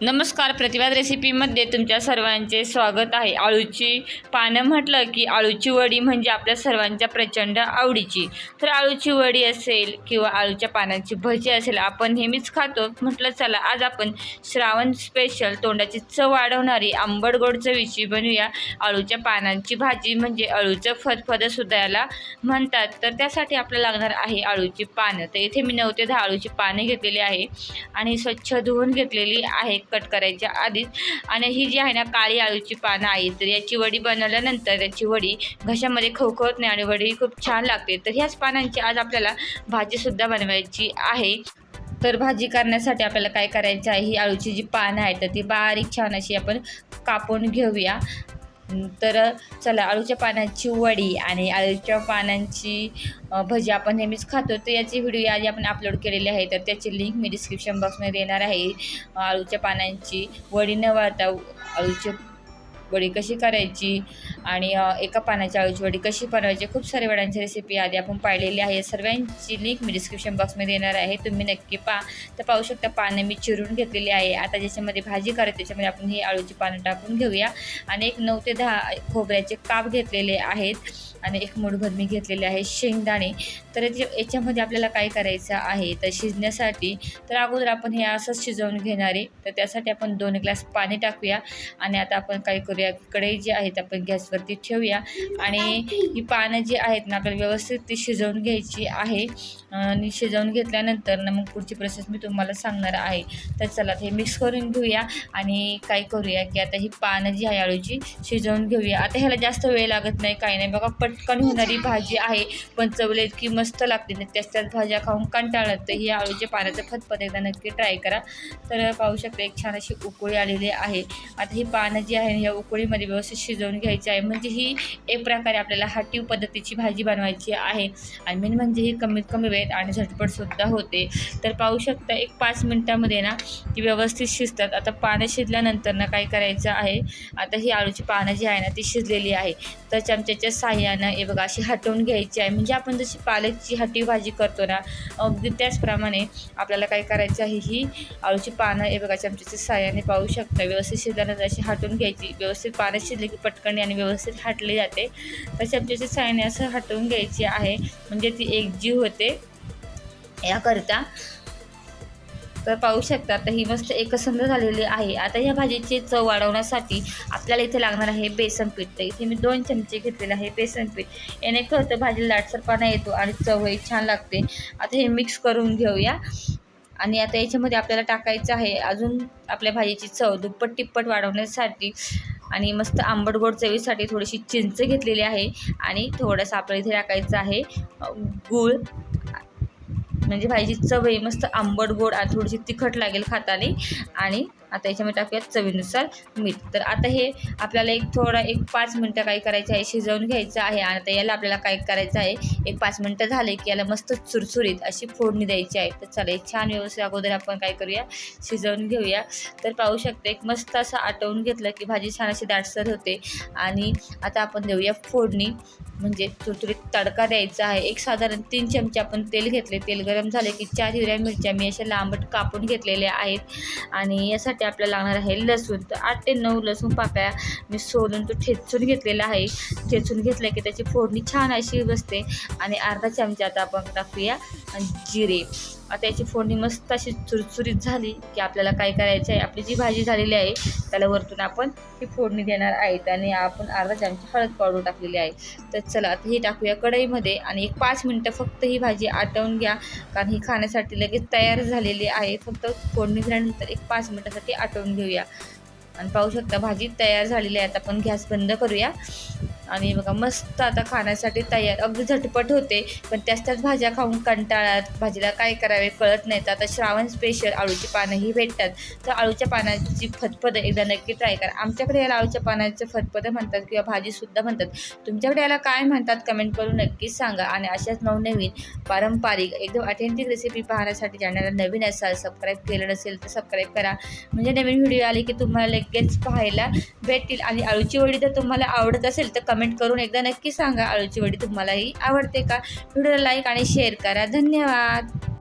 नमस्कार प्रतिवाद रेसिपीमध्ये तुमच्या सर्वांचे स्वागत आहे. आळूची पानं म्हटलं की आळूची वडी म्हणजे आपल्या सर्वांच्या प्रचंड आवडीची. तर आळूची वडी असेल किंवा आळूच्या पानांची भजी असेल आपण नेहमीच खातो. म्हटलं चला आज आपण श्रावण स्पेशल तोंडाची चव वाढवणारी आंबट गोड चवीची बनवूया. आळूच्या पानांची भाजी म्हणजे अळूचं फदफदसुद्धा याला म्हणतात. तर त्यासाठी आपल्याला लागणार आहे आळूची पानं. तर इथे मी नऊ ते दहा आळूची पाने घेतलेली आहे आणि स्वच्छ धुवून घेतलेली आहे कट करायच्या आधीच. आणि ही जी आहे ना काळी आळूची पानं आहे तर याची वडी बनवल्यानंतर याची वडी घशामध्ये खवखवत नाही आणि वडी खूप छान लागते. तर ह्याच पानांची आज आपल्याला भाजीसुद्धा बनवायची आहे. तर भाजी करण्यासाठी आपल्याला काय करायचं आहे? ही आळूची जी पानं आहेत तर ती बारीक छान अशी आपण कापून घेऊया. तर चला अळूच्या पानांची वडी आणि अळूच्या पानांची भजी आपण नेहमीच खातो. तर याची व्हिडिओ आधी आपण अपलोड केलेली आहे. तर त्याची लिंक मी डिस्क्रिप्शन बॉक्समध्ये देणार आहे. अळूच्या पानांची वडी न वाळता अळूचे वडी कशी करायची आणि एका पानाच्या आळूची वडी कशी बनवायची खूप सारे वड्यांची रेसिपी आधी आपण पाहिलेली आहे. सर्वांची लिंक मी डिस्क्रिप्शन बॉक्समध्ये देणार आहे. तुम्ही नक्की पा तर पाहू शकता पानं मी चिरून घेतलेली आहे. आता ज्याच्यामध्ये भाजी करायची त्याच्यामध्ये आपण ही आळूची पानं टाकून घेऊया. आणि एक नऊ ते दहा खोबऱ्याचे काप घेतलेले आहेत. आणि एक मुठभर मी घेतलेले आहे शेंगदाणे. तर याच्यामध्ये आपल्याला काय करायचं आहे तर शिजण्यासाठी तर अगोदर आपण हे असंच शिजवून घेणार आहे. तर त्यासाठी आपण दोन ग्लास पाणी टाकूया. आणि आता आपण काय करू करूया कढई जी आहेत आपण गॅसवरती ठेवूया. आणि ही पानं जी आहेत ना आपल्याला व्यवस्थित ती शिजवून घ्यायची आहे. आणि शिजवून घेतल्यानंतर ना मग पुढची प्रोसेस मी तुम्हाला सांगणार आहे. तर चला हे मिक्स करून घेऊया आणि काय करूया की आता ही पानं जी आहे आळूची शिजवून घेऊया. आता ह्याला जास्त वेळ लागत नाही काही नाही. बघा पटकन होणारी भाजी आहे. पण चवले इतकी मस्त लागते ना त्याच त्याच भाज्या खाऊन कंटाळत. तर ही आळूच्या पाण्याचं फतफत एकदा नक्की ट्राय करा. तर पाहू शकता एक छान अशी उकळी आलेली आहे. आता ही पानं जी आहे या पोळीमध्ये व्यवस्थित शिजवून घ्यायची आहे. म्हणजे ही एक प्रकारे आपल्याला हाटीव पद्धतीची भाजी बनवायची आहे. आणि मेन म्हणजे ही कमीत कमी वेळेत आणि झटपटसुद्धा होते. तर पाहू शकता एक पाच मिनटामध्ये ना ती व्यवस्थित शिजतात. आता पानं शिजल्यानंतर ना काय करायचं आहे? आता ही आळूची पानं जी आहे ना ती शिजलेली आहे. तर चमच्याच्या साह्यानं हे बघा अशी हटवून घ्यायची आहे. म्हणजे आपण जशी पालकची हट्टी भाजी करतो ना अगदी त्याचप्रमाणे आपल्याला काय करायचं आहे ही आळूची पानं हे बघा चमच्याच्या साह्याने पाहू शकता. व्यवस्थित शिजल्यानंतर अशी हटवून घ्यायची. व्यवस्थित पानं शिजले की पटकन आणि व्यवस्थित हाटली जाते. तर चमच्याच्या सायने असं हटवून घ्यायची आहे. म्हणजे ती एकजीव होते. याकरिता तर पाहू शकता आता ही मस्त एकसंध झालेली आहे. आता या भाजीची चव वाढवण्यासाठी आपल्याला इथे लागणार आहे बेसन पीठ. तर इथे मी दोन चमचे घेतलेले आहे बेसन पीठ. याने काय होतं भाजीला लाटसरपणा येतो आणि चवही छान लागते. आता हे मिक्स करून घेऊया. आणि आता याच्यामध्ये आपल्याला टाकायचं आहे अजून आपल्या भाजीची चव दुप्पट तिप्पट वाढवण्यासाठी. आणि मस्त आंबट गोड चवीसाठी थोडीशी चिंच घेतलेली आहे आणि थोडंसं आपल्याला इथे टाकायचं आहे गूळ. म्हणजे भाजीची चव आहे मस्त आंबट गोड आणि थोडीशी तिखट लागेल खाताने. आणि आता याच्यामध्ये टाकूयात चवीनुसार मीठ. तर आता हे आपल्याला एक थोडा एक पाच मिनटं काय करायचं आहे शिजवून घ्यायचं आहे. आणि आता याला आपल्याला काय करायचं आहे एक पाच मिनटं झाले की याला मस्त चुरचुरीत अशी फोडणी द्यायची आहे. तर चला एक छान व्यवस्थित अगोदर आपण काय करूया शिजवून घेऊया. तर पाहू शकतो एक मस्त असं आटवून घेतलं की भाजी छान अशी दाटसर होते. आणि आता आपण देऊया फोडणी. म्हणजे चुरचुरीत तडका द्यायचा आहे. एक साधारण तीन चमचे आपण तेल घेतले तेल गरम झाले की चार हिरव्या मिरच्या मी अशा लांबट कापून घेतलेल्या आहेत. आणि यासाठी आपल्याला लागणार आहे लसूण. तर आठ ते नऊ लसूण पाकळ्या मी सोलून तो ठेचून घेतलेला आहे. ठेचून घेतलं की त्याची फोडणी छान अशी बसते. आणि अर्धा चमचा आता आपण टाकूया जिरे. आता याची फोडणी मस्त अशी चुरचुरीत झाली की आपल्याला काय करायचं आहे? आपली जी भाजी झालेली आहे त्याला वरतून आपण ही फोडणी देणार आहेत आणि आपण अर्धा चमचा हळद पावडर टाकलेली आहे. तर चला आता ही टाकूया कढईमध्ये आणि एक पाच मिनटं फक्त ही भाजी आटवून घ्या कारण ही खाण्यासाठी लगेच तयार झालेली आहे. फक्त फोडणी दिल्यानंतर एक पाच मिनटासाठी आटवून घेऊया. आणि पाहू शकता भाजी तयार झालेली आहे. आता आपण गॅस बंद करूया. आणि बघा मस्त आता खाण्यासाठी तयार अगदी झटपट होते पण त्याच त्याच भाज्या खाऊन कंटाळ्यात भाजीला काय करावे कळत नाही. तर आता श्रावण स्पेशल आळूची पानंही भेटतात. तर आळूच्या पानाची फतफद एकदा नक्की ट्राय करा. आमच्याकडे याला आळूच्या पानाचं फतफद म्हणतात किंवा भाजीसुद्धा म्हणतात. तुमच्याकडे याला काय म्हणतात कमेंट करून नक्कीच सांगा. आणि अशाच नवनवीन पारंपरिक एकदम ऑथेंटिक रेसिपी पाहण्यासाठी चॅनलला नवीन असाल सबस्क्राईब केलं नसेल तर सबस्क्राईब करा. म्हणजे नवीन व्हिडिओ आले की तुम्हाला लगेच पाहायला भेटतील. आणि आळूची वडी जर तुम्हाला आवडत असेल तर कमेंट करून एकदा नक्की सांगा. आळूची वडी तुम्हालाही आवडते का? व्हिडिओला लाईक आणि शेअर करा. धन्यवाद.